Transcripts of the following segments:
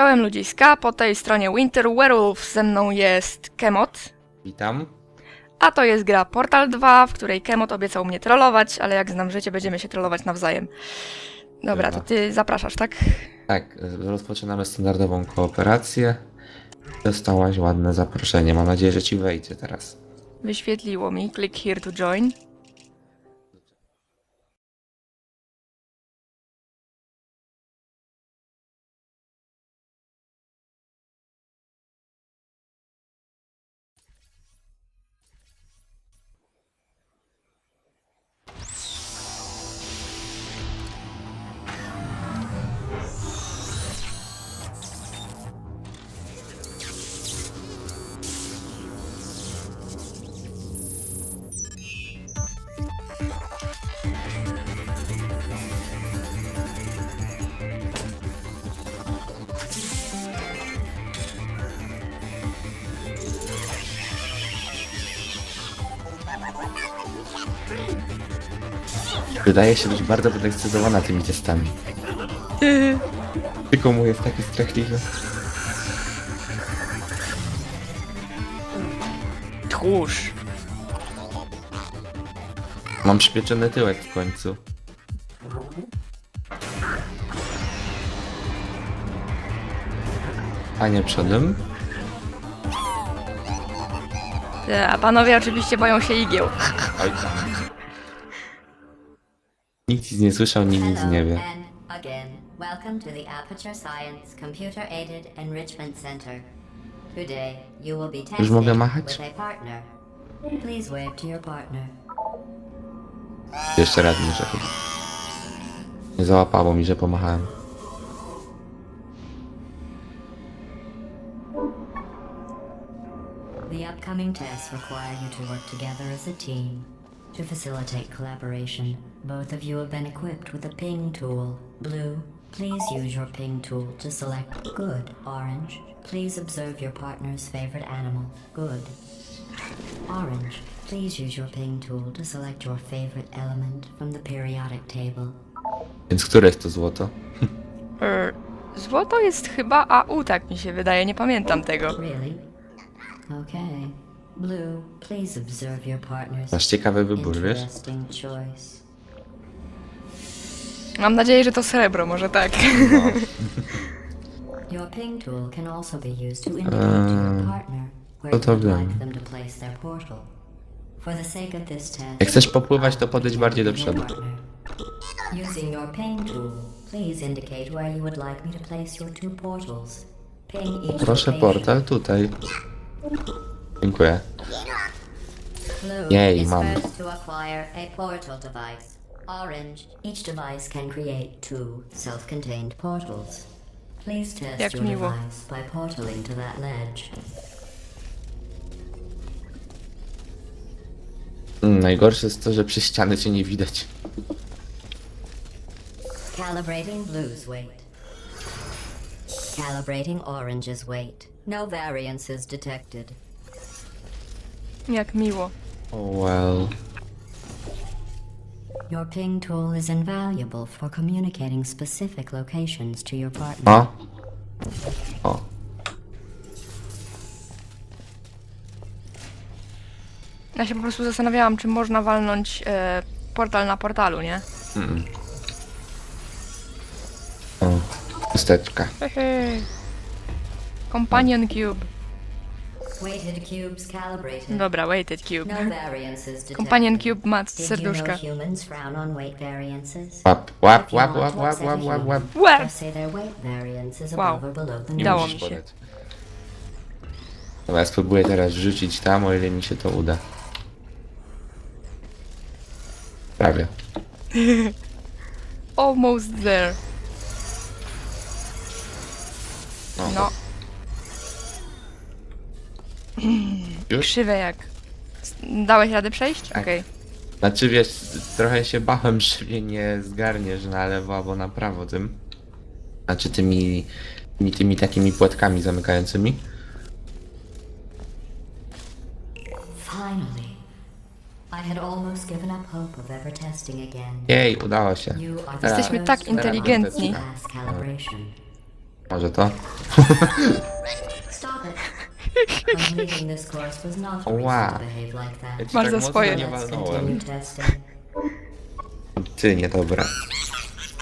Czołem ludziska, po tej stronie Winter Werewolf ze mną jest Kemot, Witam. a to jest gra Portal 2, w której Kemot obiecał mnie trollować, ale jak znam życie, będziemy się trollować nawzajem. Dobra, to Dobra. ty zapraszasz, tak? Tak, rozpoczynamy standardową kooperację. Dostałaś ładne zaproszenie. Mam nadzieję, że ci wejdzie teraz. Wyświetliło mi, click here to join. Wydaje się być bardzo podekscytowana tymi testami. Tylko mu jest taki strachliwy. Tchórz. Mam przypieczony tyłek w końcu. A nie przodem? Te, A panowie oczywiście boją się igieł. Oj tam. Nikt nic nie słyszał, nikt nic nie wie. again, welcome to the Aperture Science Computer Aided Enrichment Center. Today, you will be tested mogę machać? with a partner. Please wave to your partner. Jeszcze raz muszę. Nie załapało mi, że pomachałem. The upcoming tests require you to work together as a team. To facilitate collaboration, both of you have been equipped with a ping tool. Blue, please use your ping tool to select good. Orange, please observe your partner's favorite animal. Good. Orange, please use your ping tool to select your favorite element from the periodic table. Więc które jest to złoto? Er, Złoto jest chyba AU, tak mi się wydaje, nie pamiętam tego. Really? Okay. Blue, please observe your partner's Masz ciekawy wybór, wiesz? interesting choice. Mam nadzieję, że to srebro, może tak. Your ping tool can also be used to indicate to your partner where no you to would wiem. like them to place their portal. For the sake of this test, Jak chcesz popływać, to podejdź bardziej do your przodu. partner. Using your ping tool, please indicate where you would like me to place your two portals. Ping each Proszę location. portal tutaj. Dziękuję. Blue Yay, is mam. first to acquire a portal device. Orange, each device can create two self-contained portals. Please test Jak your miło. device by portaling to that ledge. Mm, najgorsze jest to, że przez ściany cię nie widać. Calibrating blue's weight. Calibrating orange's weight. No variances detected. Jak miło. Oh well. Your ping tool is invaluable for communicating specific locations to your partner. O. O. Ja się po prostu zastanawiałam, czy można walnąć e, portal na portalu, nie? O. Chusteczka. Hehe. Companion Cube. Weighted cubes calibrated. Dobra, weighted No cube. variances detected. Companion Cube ma Did you serduszka. humans frown on weight variances? Łap, łap, łap, łap, łap, łap, łap, łap. human, Łap. just say their weight variance is Wow. above or below the Nie Dało norm. mi musisz się. podać. Dobra, ja spróbuję teraz rzucić tam, o ile mi się to uda. Prawie. Almost there. No, Już? krzywe jak. Dałeś radę przejść? Tak. Okej. Znaczy wiesz, trochę się bałem, że mnie nie zgarniesz na lewo albo na prawo tym. Znaczy tymi, tymi, tymi takimi płatkami zamykającymi. Finally. I had almost given up hope of ever testing again. Jej, udało się. You are the Teraz- Jesteśmy first tak to inteligentni. pass calibration. Może to? It. Completing this course was not a Wow. reason to behave like Ja that. ci Masz za mocno swoje. nie Let's walnąłem. continue testing. Ty, niedobra.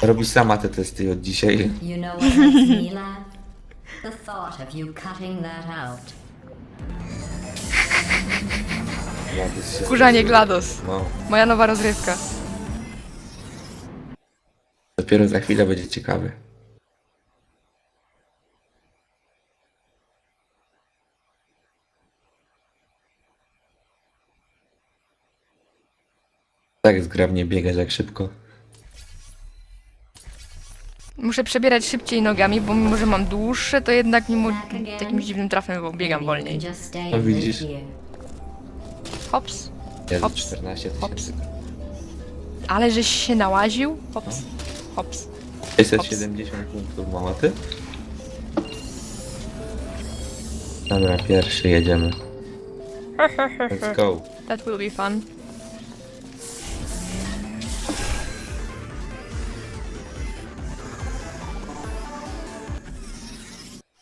Robisz sama te testy od dzisiaj. You know what makes me laugh? The thought of you cutting that out. Gladys się Kurzanie. GLaDOS. No. Moja nowa rozrywka. Dopiero za chwilę będzie ciekawy. Tak zgrabnie biegać jak szybko. Muszę przebierać szybciej nogami, bo mimo, że mam dłuższe, to jednak mimo jakimś dziwnym trafem bo biegam wolniej. No widzisz. Hops. Jezu, Hops. 14 Hops. tysięcy. Ale żeś się nałaził? Hops. Hops. 670 punktów małoty. Dobra, pierwszy jedziemy. Let's go. That will be fun.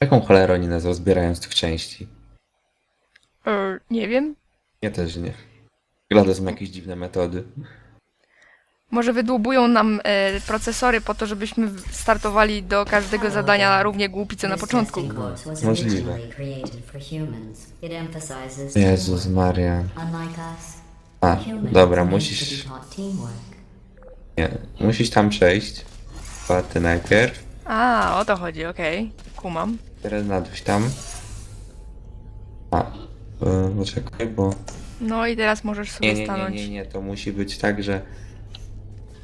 Jaką cholerę oni nas rozbierają z tych części? Er, nie wiem. Ja też nie. GLaDOS ma jakieś dziwne metody. Może wydłubują nam e, procesory po to, żebyśmy w- startowali do każdego zadania równie głupi co na początku. Możliwe. Jezus. Maria. A, dobra, musisz... Nie, musisz tam przejść. Paty najpierw. A, o to chodzi, okej. Kumam. Teraz nadwieźć tam. A, yy, poczekaj, bo... No i teraz możesz sobie Nie, nie, nie, stanąć. nie, nie, to musi być tak, że...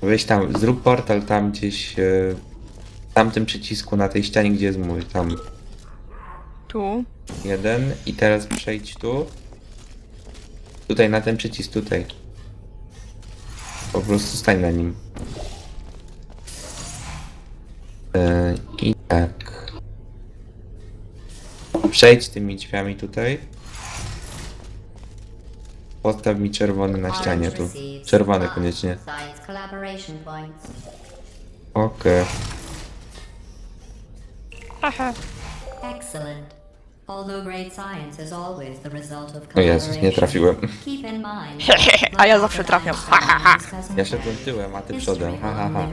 Weź tam, zrób portal tam gdzieś... Yy, w tamtym przycisku na tej ścianie, gdzie jest mój, tam Tu. jeden i teraz przejdź tu. Tutaj na ten przycisk, tutaj. Po prostu stań na nim. Yy, I tak. Przejdź tymi drzwiami tutaj. Postaw mi czerwony na ścianie tu. Czerwony koniecznie. Okej. Aha. Excellent. Although great science is always the result of O Jezus, nie trafiłem. A ja zawsze trafiam. Ha, ha, ha. Ja szedłem tyłem, a ty przodem. Ha, ha, ha.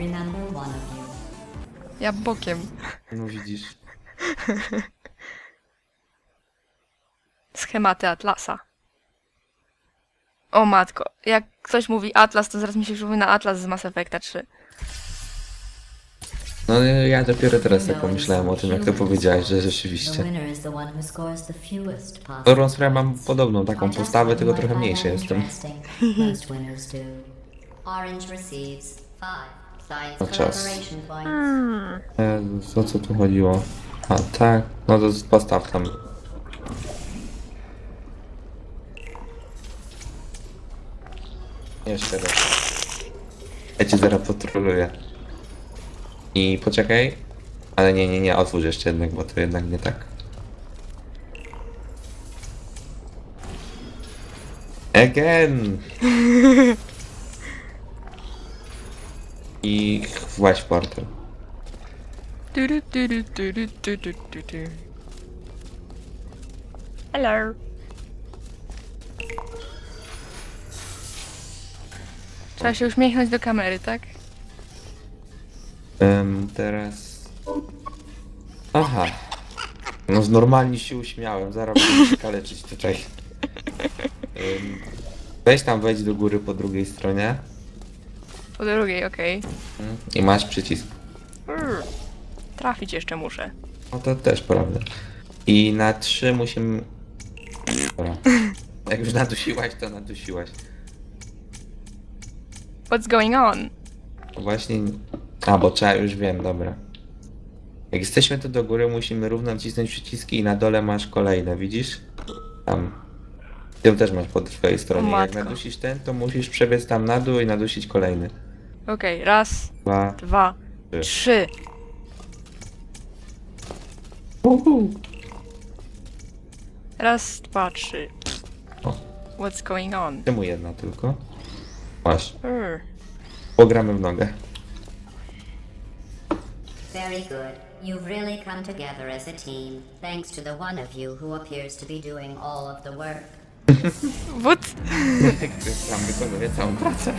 Ja bokiem. No widzisz. Schematy Atlasa. O matko, jak ktoś mówi Atlas, to zaraz mi się przypomina Atlas z Mass Effecta 3. No ja dopiero teraz tak pomyślałem o tym, jak to powiedziałeś, że rzeczywiście. Dobrą sprawę mam podobną taką postawę, tylko trochę mniejszy jestem. science No czas. Jezus, o co tu chodziło? A tak, no to postaw tam. Jeszcze raz. Ja cię zaraz. I poczekaj. Ale nie, nie, nie, otwórz jeszcze jednak, bo to jednak nie tak. Again! I właź portal. Hello. Trzeba się uśmiechnąć do kamery, tak? Em, teraz. Aha. No z normalnie się uśmiałem, zaraz będę się kaleczyć tutaj. Em, weź tam wejdź do góry po drugiej stronie Po drugiej, okej. mm, i masz przycisk. Trafić jeszcze muszę. No to też prawda. I na trzy musimy. Dobra. Jak już nadusiłaś, to nadusiłaś. What's going on? Właśnie. A, bo trzeba, już wiem, dobra. Jak jesteśmy tu do góry, musimy równo nacisnąć przyciski i na dole masz kolejne, widzisz? Tam. Ty też masz po twojej stronie. Jak matko. nadusisz ten, to musisz przebiec tam na dół i nadusić kolejny. Okej, raz, Dwa. dwa, Trzy. Raz, dwa, trzy. O. What's going on? Czemu jedna tylko? Masz. Mm. Pogramy w nogę. Very good. You've really come together as a team, thanks to the one of you who appears to be doing all of the work. Ktoś tam wykonuje całą pracę.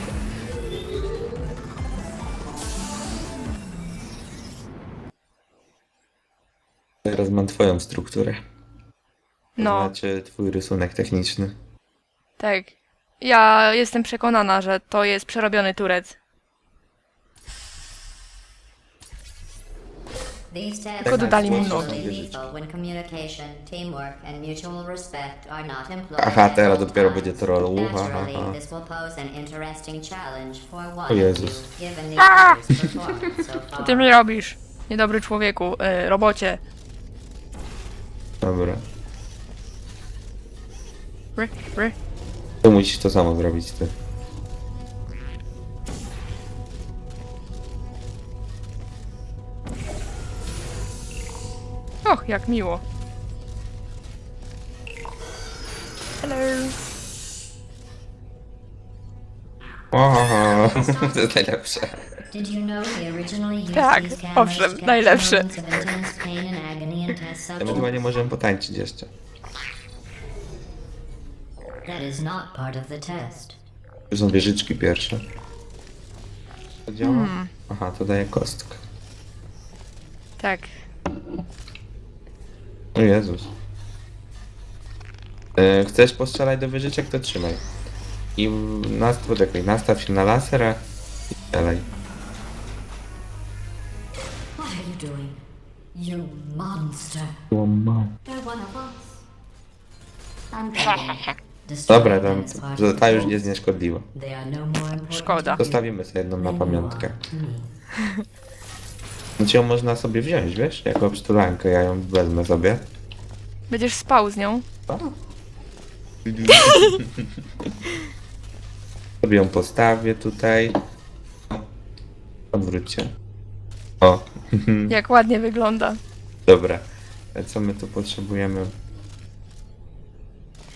Teraz mam twoją strukturę. No, Znaczy twój rysunek techniczny. tak. Ja jestem przekonana, że to jest przerobiony turec. These tests Tylko dodali mu especially nogi. lethal when communication, teamwork, and mutual respect are not employed. Aha, at teraz all dopiero times. będzie troll. Uha, Naturally, aha. this will pose an interesting challenge for one O of you, Jezus. given the other's performance so Co far. ty mi robisz? Niedobry człowieku, y, robocie. Dobra. Ry, ry. Tu musisz to samo zrobić ty. Och, jak miło. Hello. Oho, to jest najlepsze. Did you know we originally used Tak, these cameras owszem, capture najlepsze. moments of intense pain and agony in test Ewentualnie możemy potańczyć jeszcze. That is not part of the test. Tu są wieżyczki pierwsze. To działa? Aha, to daje kostkę. Tak. O Jezus. E, chcesz postrzelać do wieżyczek, to trzymaj. I w- nas, poczekaj, nastaw się na lasera i strzelaj. What are you doing? You monster. They're one of us. Destroy Dobra, tam, ta już jest nieszkodliwa. No Szkoda. Zostawimy sobie jedną na pamiątkę. Znaczy ją można sobie wziąć, wiesz? Jako przytulankę, ja ją wezmę sobie. Będziesz spał z nią? sobie ją postawię tutaj. Odwróć się. O, Jak ładnie wygląda. dobra. A Co my tu potrzebujemy?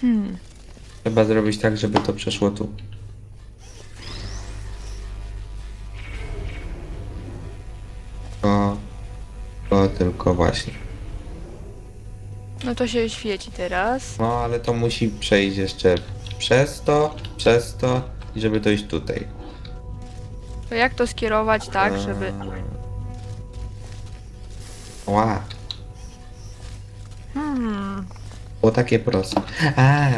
Hmm. Trzeba zrobić tak, żeby to przeszło tu. O, o tylko właśnie. No to się świeci teraz. No, ale to musi przejść jeszcze przez to, przez to i żeby dojść tutaj. To jak to skierować tak, żeby... Ła, Hmm. było takie proste. A.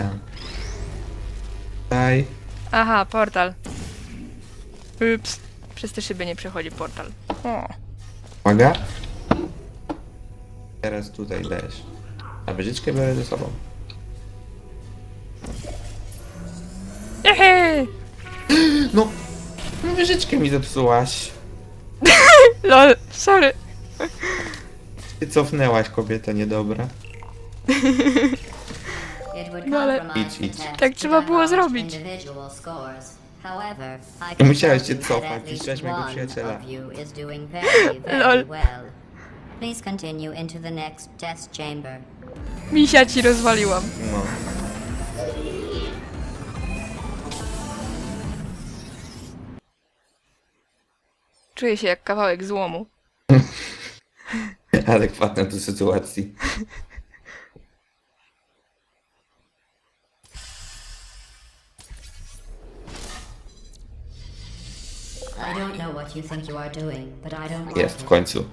Tutaj. Aha, portal. Ups. Przez te szyby nie przechodzi portal. O. Uwaga. Teraz tutaj dajesz. A wyżyczkę biorę ze sobą. No, no wyżyczkę mi zepsułaś. Lol, sorry. Ty cofnęłaś kobietę niedobra. No ale- Idź, idź. Tak trzeba było zrobić. I musiałeś się cofać, widziałeś mojego przyjaciela. Lol. Please continue into the next test chamber. Misia ci rozwaliłam. No. Czuję się jak kawałek złomu. Adekwatna do sytuacji. Jest w końcu.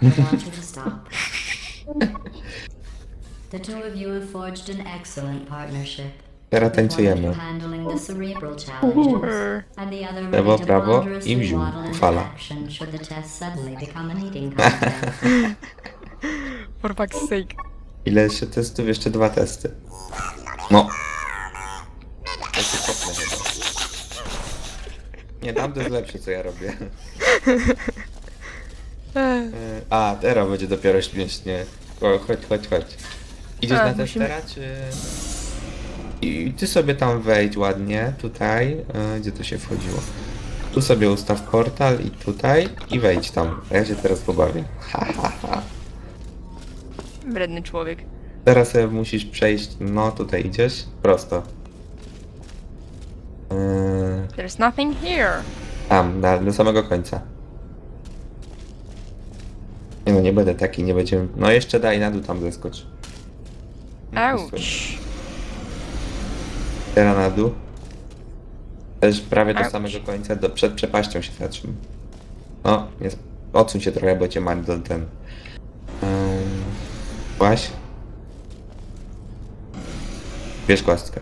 The two of you have forged an excellent partnership. Teraz tańcujemy. handling the cerebral challenges, Brr. and the other Lewo, prawo i into Fala. For fuck's sake. Ile się testów? Jeszcze dwa testy. No. Ja się. Nie, tam to jest lepsze co ja robię. E, A, teraz będzie dopiero śmiesznie. O, chodź, chodź, chodź. Idziesz A, na musimy- testera, czy... I ty sobie tam wejdź ładnie, tutaj, e, gdzie to się wchodziło. Tu sobie ustaw portal i tutaj i wejdź tam. A ja się teraz pobawię. Ha, ha, ha. Wredny człowiek. Teraz sobie musisz przejść, no tutaj idziesz, prosto. Eee, There's nothing here. tam, na, do samego końca. Nie no, nie będę taki, nie będziemy... No jeszcze daj, na dół tam zeskocz. Auć. Teraz na dół. Też prawie do Auć. samego końca, do, przed przepaścią się zatrzymaj. No, jest, odsuń się trochę, bo cię Mario ten... Um, Właś. Bierz kostkę.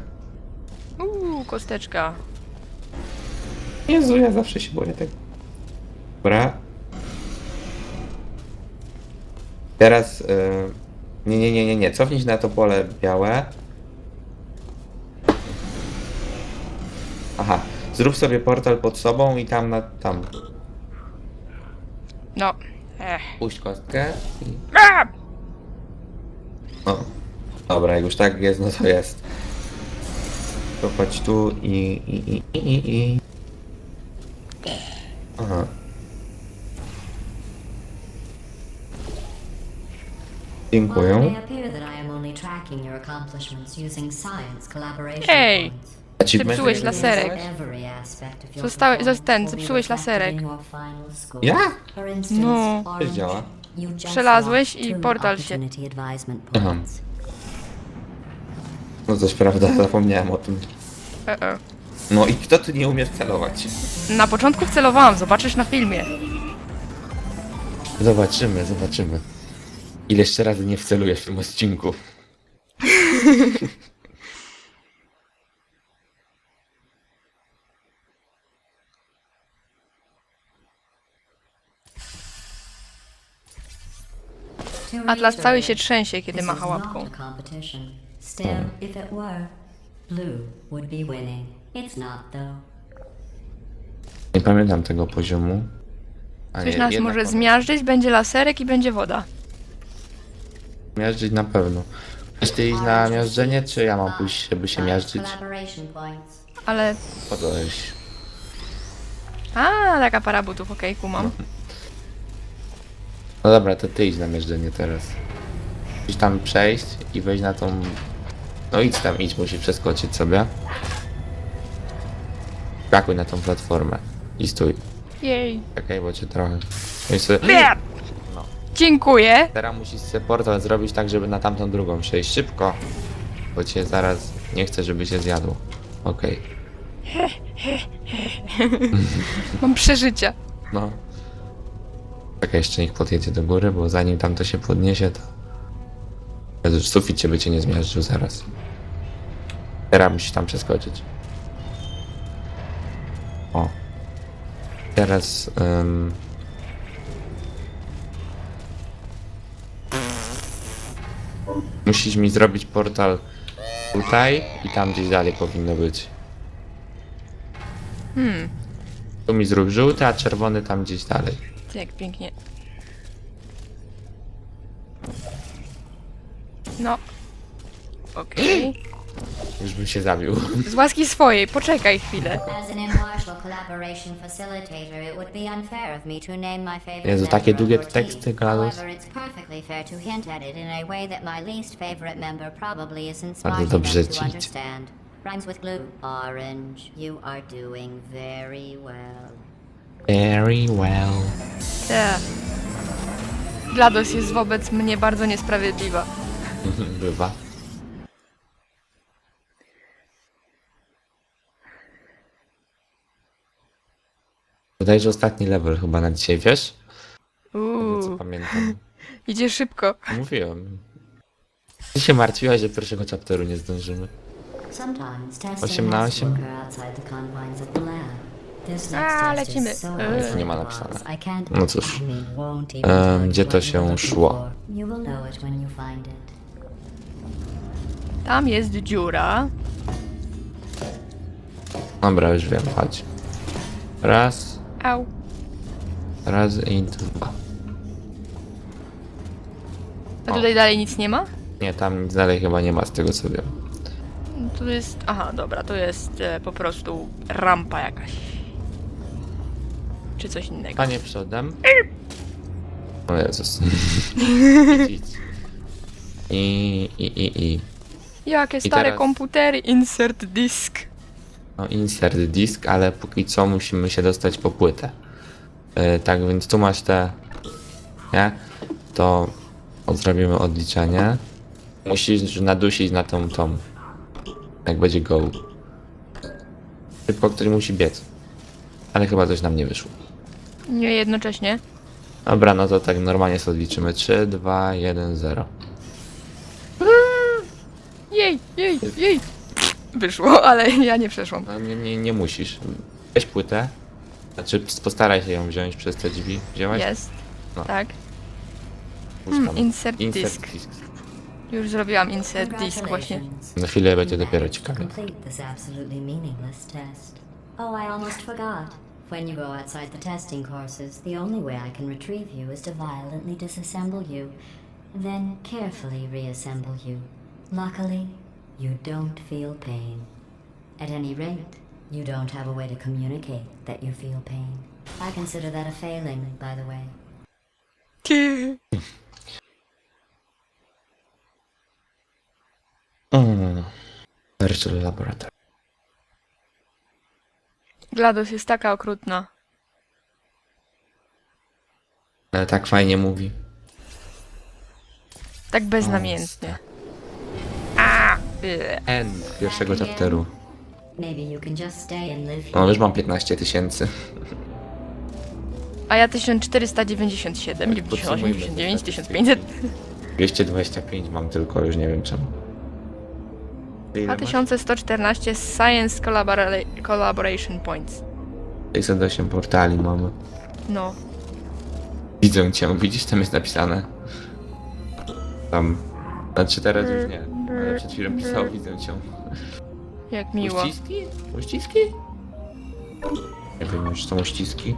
Uuu, kosteczka. Jezu, ja zawsze się boję tego. Dobra. Teraz... y, nie, nie, nie, nie, nie. Cofnij się na to pole białe. Aha. Zrób sobie portal pod sobą i tam na... tam. No. Ech. Puść kostkę i... A! No. Dobra, jak już tak jest, no to jest. To chodź tu i... i, i, i, i, i. Aha. While it Dziękuję. may appear that I am only tracking your accomplishments using science collaboration Hey. points, Achievement Zepsułeś laserek. dostałeś? every aspect of your Zostały- performance zos- ten, zepsułeś laserek. Ja? No. działa. Przelazłeś i portal się- Aha. No coś prawda, zapomniałem o tym. E -e. No i kto tu nie umie celować? Na początku wcelowałam, zobaczysz na filmie. Zobaczymy, zobaczymy. Ile jeszcze razy nie wcelujesz w tym odcinku? Atlas cały się trzęsie, kiedy macha łapką. not a competition. Still, if it were, blue would be winning. It's not though. Nie pamiętam tego poziomu. A Coś nie, nas jednak może pamiętam. zmiażdżyć, będzie laserek i będzie woda. Miażdżyć na pewno. Chcesz ty iść na miażdżenie, czy ja mam pójść, żeby się miażdżyć? Collaboration points. Ale... Po to iść. A, taka para butów, okej, kumam. No dobra, to ty idź na miażdżenie teraz. Idź tam przejść i wejść na tą... No idź tam, idź, musisz przeskoczyć sobie. Skakuj na tą platformę. I stój. Jej. Czekaj, bo cię trochę... No i sobie... Nie! No. Dziękuję. Teraz musisz sobie portal zrobić tak, żeby na tamtą drugą przejść szybko. Bo cię zaraz nie chcę, żeby się zjadło. Okej. Mam przeżycia. No. Czekaj, jeszcze niech podjedzie do góry, bo zanim tam to się podniesie, to... Jezu, sufit cię by cię nie zmiażdżył zaraz. Teraz musisz tam przeskoczyć. O. Teraz... Um... Musisz mi zrobić portal tutaj i tam gdzieś dalej powinno być. Hmm, Tu mi zrób żółty, a czerwony tam gdzieś dalej. jak pięknie. No. Okej. Już bym się zabił. Z łaski swojej, poczekaj chwilę. As an impartial collaboration facilitator, it would be unfair of me to name my favorite Jezu, member takie of długie teksty. GLaDOS. However, it's perfectly fair to hint at it in a way that my least favorite member probably isn't Bardzo dobrze enough to ci idzie. understand. Rhymes with glue. Orange, you are doing very well. Very well. Te. GLaDOS jest wobec mnie bardzo niesprawiedliwa. Bywa. Wydaje, że ostatni level chyba na dzisiaj, wiesz? Tego co Uuu, pamiętam. idzie szybko. Mówiłem. Ty się martwiłaś, że pierwszego chapteru nie zdążymy. Sometimes testing Osiem na has to osiem? occur outside the confines of the lab. This A, next test lecimy. is so Eee. easy Nie ma napisane. pass. I can't. No cóż. I mean, won't even Em, tell you gdzie to what się you're looking szło? for. You will know it when you find it. Tam jest dziura. Dobra, już wiem, chodź. Raz, Au. raz i dwa. A tutaj dalej nic nie ma? Nie, tam nic dalej chyba nie ma z tego co wiem. Tu jest. Aha, dobra, to jest e, po prostu rampa jakaś. Czy coś innego. Panie przodem. O Jezus. Idź. I, i, i, i. Jakie stare teraz- komputery, insert disk. No, insert disk, ale póki co musimy się dostać po płytę. E, tak więc tu masz te nie? To zrobimy odliczenie. Musisz nadusić na tą tą. Jak będzie go. Szybko, który musi biec. Ale chyba coś nam nie wyszło. Nie jednocześnie. Dobra, no to tak normalnie sobie odliczymy. 3, 2, 1, 0. Jej, jej, jej. Wyszło, ale ja nie przeszłam. No nie, nie, nie musisz. Weź płytę. Znaczy postaraj się ją wziąć przez te drzwi. Wzięłaś? Jest. No. Tak. Puść Hmm, insert disk. Disk. Już zrobiłam insert disk właśnie. Na chwilę będzie dopiero ciekawe. Complete this absolutely meaningless test. Oh, I almost forgot. When you go outside the testing courses, the only way I can retrieve you is to violently disassemble you, then carefully reassemble you. Luckily, you don't feel pain. At any rate, you don't have a way to communicate that you feel pain. I consider that a failing, by the way. Mm. Virtual Laboratory. GLaDOS jest taka okrutna. Ale tak fajnie mówi. Tak beznamiętnie. End pierwszego chapteru. Maybe you can just stay and live No już mam 15 tysięcy. A ja 1497, 98, 99, 1500. 225 mam tylko, już nie wiem czemu. Ty ile masz? 2114 Science Collabora- Collaboration Points. 608 portali mamy. No. Widzę cię, widzisz, tam jest napisane. Tam. Znaczy teraz już nie. Ale przed chwilą pisało widzę cię. Jak miło. Uściski? Uściski? Nie wiem już, są uściski.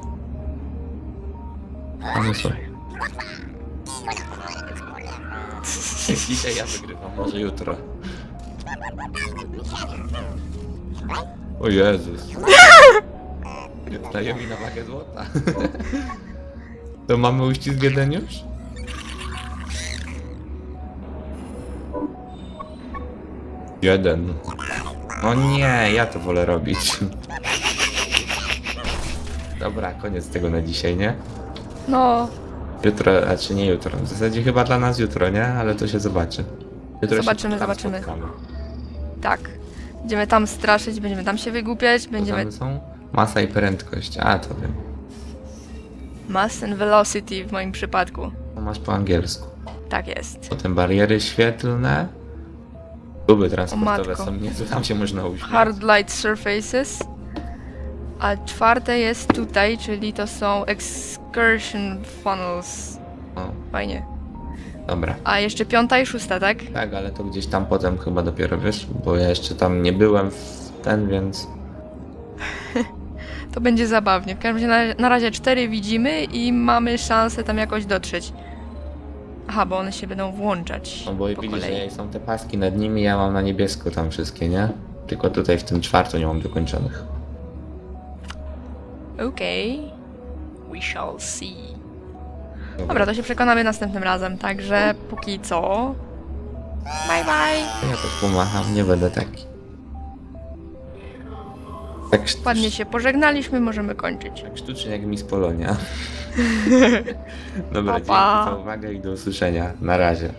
A no słuchaj. Dzisiaj ja wygrywam, może jutro. O Jezus. Daje mi na wagę złota. To mamy uścisk jeden już? Jeden. O nie, ja to wolę robić. Dobra, koniec tego na dzisiaj, nie? No, Jutro, a czy nie jutro? W zasadzie chyba dla nas jutro, nie? Ale to się zobaczy. Jutro Zobaczymy, się tam zobaczymy. spotkamy. tak. Będziemy tam straszyć, będziemy tam się wygłupiać, będziemy Tam są masa i prędkość. A, to wiem. mass and velocity w moim przypadku. To masz po angielsku. Tak jest. Potem bariery świetlne. Guby transportowe matko. są niezłe, tam się można uśmiać. Hard light surfaces. A czwarte jest tutaj, czyli to są excursion funnels. No, Fajnie. dobra. A jeszcze piąta i szósta, tak? Tak, ale to gdzieś tam potem chyba dopiero wiesz, bo ja jeszcze tam nie byłem w ten, więc To będzie zabawnie. W każdym razie na, na razie cztery widzimy i mamy szansę tam jakoś dotrzeć. Aha, bo one się będą włączać no bo po widzisz, kolei. że są te paski nad nimi, ja mam na niebiesko tam wszystkie, nie? Tylko tutaj w tym czwartym nie mam dokończonych. Okej. We shall see. Dobra, to się przekonamy następnym razem, także póki co... Bye bye! Ja też pomacham, nie będę taki. Tak, Ładnie się pożegnaliśmy, możemy kończyć. tak sztucznie jak Miss Polonia. Dobra, Pa, pa. dzięki za uwagę i do usłyszenia. Na razie.